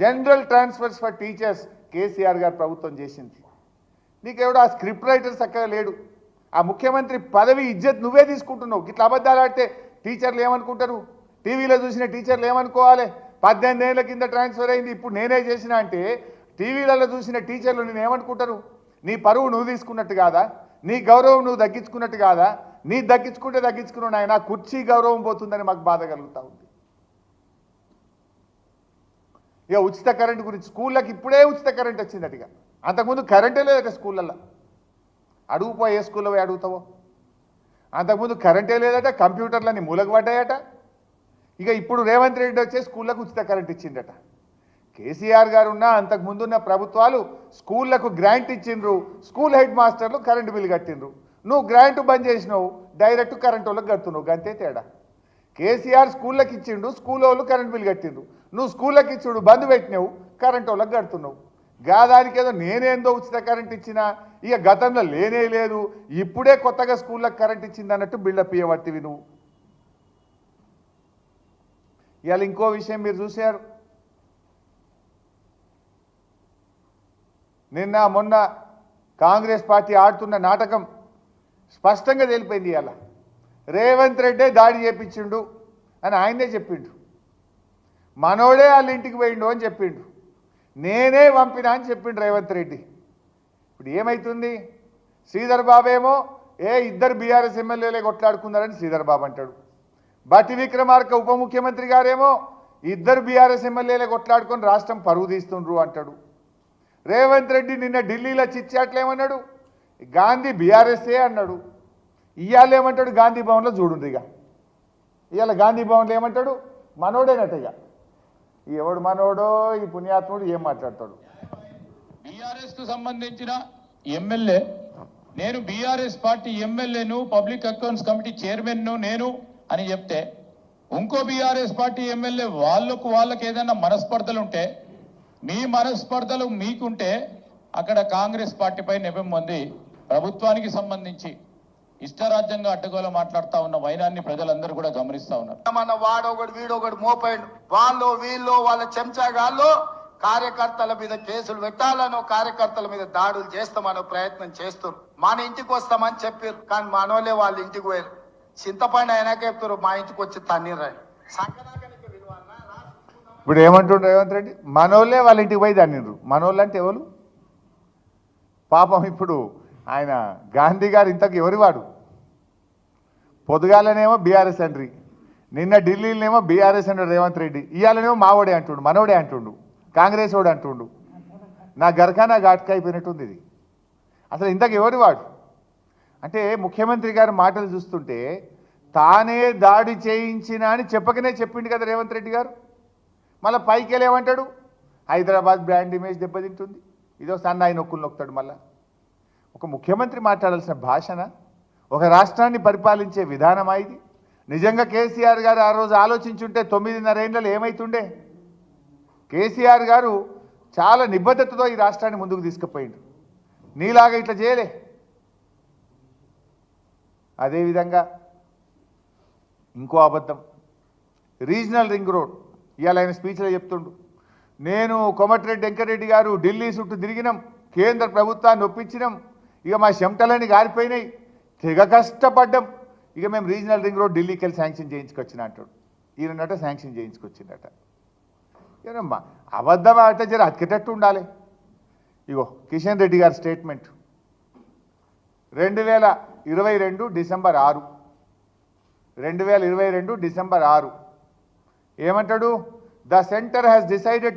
General transfers for teachers KCR గారు ప్రభుత్వం చేసింది. నీకెవడో ఆ స్క్రిప్ట్ రైటర్ చక్కగా లేడు. ఆ ముఖ్యమంత్రి పదవి ఇజ్జత్ నువ్వే తీసుకుంటున్నావు. ఇట్లా అబద్ధాలు ఆడితే టీచర్లు ఏమనుకుంటారు? టీవీలో చూసిన టీచర్లు ఏమనుకోవాలి? పద్దెనిమిది ఏళ్ళ కింద ట్రాన్స్ఫర్ అయింది ఇప్పుడు నేనే చేసిన అంటే టీవీలలో చూసిన టీచర్లు నేను ఏమనుకుంటారు? నీ పరువు నువ్వు తీసుకున్నట్టు కాదా? నీ గౌరవం నువ్వు తగ్గించుకున్నట్టు కాదా? నీ దక్కించుకుంటే దగ్గించుకున్నావు నాయన కుర్చీ గౌరవం పోతుందని మాకు బాధ కలుగుతూ ఉంది. ఇక ఉచిత కరెంట్ గురించి స్కూళ్ళకి ఇప్పుడే ఉచిత కరెంట్ వచ్చిందట ఇక. అంతకుముందు కరెంటే లేదట స్కూళ్ళల్లో. అడుగుపో ఏ స్కూల్లో పోయి అడుగుతావో? అంతకుముందు కరెంటే లేదట కంప్యూటర్లన్నీ మూలగబడ్డాయట పడ్డాయట ఇక ఇప్పుడు రేవంత్ రెడ్డి వచ్చే స్కూళ్ళకు ఉచిత కరెంట్ ఇచ్చిండట. కేసీఆర్ గారు ఉన్న అంతకుముందున్న ప్రభుత్వాలు స్కూళ్ళకు గ్రాంట్ ఇచ్చిండ్రు. స్కూల్ హెడ్ మాస్టర్లు కరెంటు బిల్లు కట్టిండ్రు. నువ్వు గ్రాంట్ బంద్ చేసినావు డైరెక్ట్ కరెంటు వాళ్ళకి కడుతున్నావు. గంతే తేడా. కేసీఆర్ స్కూళ్ళకి ఇచ్చిండు స్కూల్ వాళ్ళు కరెంట్ బిల్ కట్టిండు నువ్వు స్కూళ్ళకి ఇచ్చుడు బంద్ పెట్టినావు కరెంట్ వాళ్ళకి కడుతున్నావు. గాదానికి ఏదో నేనేందో ఉచిత కరెంట్ ఇచ్చినా ఇక గతంలో లేనే లేదు ఇప్పుడే కొత్తగా స్కూళ్ళకి కరెంట్ ఇచ్చింది అన్నట్టు బిల్డప్ ఇవ్వబట్టివి నువ్వు. ఇవాళ ఇంకో విషయం మీరు చూశారు. నిన్న మొన్న కాంగ్రెస్ పార్టీ ఆడుతున్న నాటకం స్పష్టంగా తెలిపోయింది ఇవాళ. రేవంత్ రెడ్డే దాడి చేపించిండు. అని ఆయనే చెప్పిండు మనోడే వాళ్ళ ఇంటికి పోయిండు అని చెప్పిండు నేనే పంపినా అని చెప్పిండు రేవంత్ రెడ్డి. ఇప్పుడు ఏమైతుంది? శ్రీధర్ బాబు ఏమో ఏ ఇద్దరు బీఆర్ఎస్ ఎమ్మెల్యేలే కొట్లాడుకున్నారని శ్రీధర్ బాబు అంటాడు. బట్టి విక్రమార్క ఉప ముఖ్యమంత్రి గారేమో ఇద్దరు బీఆర్ఎస్ ఎమ్మెల్యేలే కొట్లాడుకొని రాష్ట్రం పరువు తీస్తుండ్రు అంటాడు. రేవంత్ రెడ్డి నిన్న ఢిల్లీలో చిచ్చాట్లేమన్నాడు? గాంధీ బీఆర్ఎస్ఏ అన్నాడు. ఇవాళ ఏమంటాడు గాంధీ భవన్లో చూడుండ్రిగా ఇక. ఇవాళ గాంధీ భవన్లో ఏమంటాడు? మనోడేనట ఇక ఎవడు మనోడో ఈ పుణ్యాత్ముడు ఏం మాట్లాడతాడు? బీఆర్ఎస్కు సంబంధించిన ఎమ్మెల్యే నేను బీఆర్ఎస్ పార్టీ ఎమ్మెల్యేను పబ్లిక్ అకౌంట్స్ కమిటీ చైర్మన్ను నేను అని చెప్తే ఇంకో బీఆర్ఎస్ పార్టీ ఎమ్మెల్యే వాళ్ళకు వాళ్ళకి ఏదైనా మనస్పర్ధలు ఉంటే మీ మనస్పర్ధలు మీకుంటే అక్కడ కాంగ్రెస్ పార్టీపై నెపం ఉంది ప్రభుత్వానికి సంబంధించి ఇష్టరాజ్యంగా అడ్డగోల మాట్లాడుతా ఉన్న వైనాన్ని ప్రజలందరూ కూడా గమనిస్తా ఉన్నారు. మన వాడొకడు వీడొకడు మోపాడు. వాళ్ళు వీళ్ళు వాళ్ళ చెంచాగాళ్ళు కార్యకర్తల మీద కేసులు పెట్టాలనో కార్యకర్తల మీద దాడులు చేస్తామనో ప్రయత్నం చేస్తారు. మన ఇంటికి వస్తామని చెప్పారు కానీ మనోళ్ళే వాళ్ళ ఇంటికి పోయారు. చింతపండు అయినాక చెప్తారు మా ఇంటికి వచ్చి? రాసుకుందామా? ఇప్పుడు ఏమంటుండ్రు రేవంత్ రెడ్డి? మనోళ్ళే వాళ్ళ ఇంటికి పోయి దాన్నిండ్రు మనోళ్ళు అంటే ఎవరు? పాపం ఇప్పుడు ఆయన గాంధీ గారు ఇంతకు ఎవరి వాడు బీఆర్ఎస్ అండ్రి నిన్న ఢిల్లీలోనేమో బీఆర్ఎస్ అండ్ రేవంత్ రెడ్డి ఇవాళనేమో మావోడే అంటుండు మనోడే అంటుండు కాంగ్రెస్ వాడు అంటుండు. నా గర్ఖానా ఘాట్కా అయిపోయినట్టుంది ఇది. అసలు ఇంతకు ఎవరి వాడు అంటే ముఖ్యమంత్రి గారి మాటలు చూస్తుంటే తానే దాడి చేయించిన అని చెప్పకనే చెప్పిండు కదా రేవంత్ రెడ్డి గారు. మళ్ళీ పైకి వెళ్ళి ఏమంటాడు హైదరాబాద్ బ్రాండ్ ఇమేజ్ దెబ్బతింటుంది. ఇదో సన్నాయి నొక్కులు నొక్కుతాడు మళ్ళీ. ఒక ముఖ్యమంత్రి మాట్లాడాల్సిన భాషన? ఒక రాష్ట్రాన్ని పరిపాలించే విధానమా ఇది? నిజంగా కేసీఆర్ గారు ఆ రోజు ఆలోచించుంటే తొమ్మిదిన్నర ఏళ్ళలో ఏమైతుండే? కేసీఆర్ గారు చాలా నిబద్ధతతో ఈ రాష్ట్రాన్ని ముందుకు తీసుకుపోయిండు. నీలాగా ఇట్లా చేయలే. అదేవిధంగా ఇంకో అబద్ధం. Regional ring road. ఇవాళ ఆయన స్పీచ్లో చెప్తుండు. నేను కోమటిరెడ్డి వెంకరెడ్డి గారు ఢిల్లీ చుట్టూ తిరిగినాం. కేంద్ర ప్రభుత్వాన్ని ఒప్పించినాం. ఇక మా చెమటలన్నీ గారిపోయినాయి. తెగ కష్టపడ్డాం. ఇక మేము రీజనల్ రింగ్ రోడ్ ఢిల్లీకి వెళ్ళి శాంక్షన్ చేయించుకొచ్చిన అంటాడు. ఈయనట శాంక్షన్ చేయించుకొచ్చిందట. ఏనమ్మా అబద్ధం అంటే జర అతికేటట్టు ఉండాలి. ఇగో కిషన్ రెడ్డి గారి స్టేట్మెంట్. రెండు వేల ఇరవై రెండు డిసెంబర్ ఆరు. రెండు వేల ఇరవై రెండు డిసెంబర్ ఆరు. ఏమంటాడు? The centre has decided to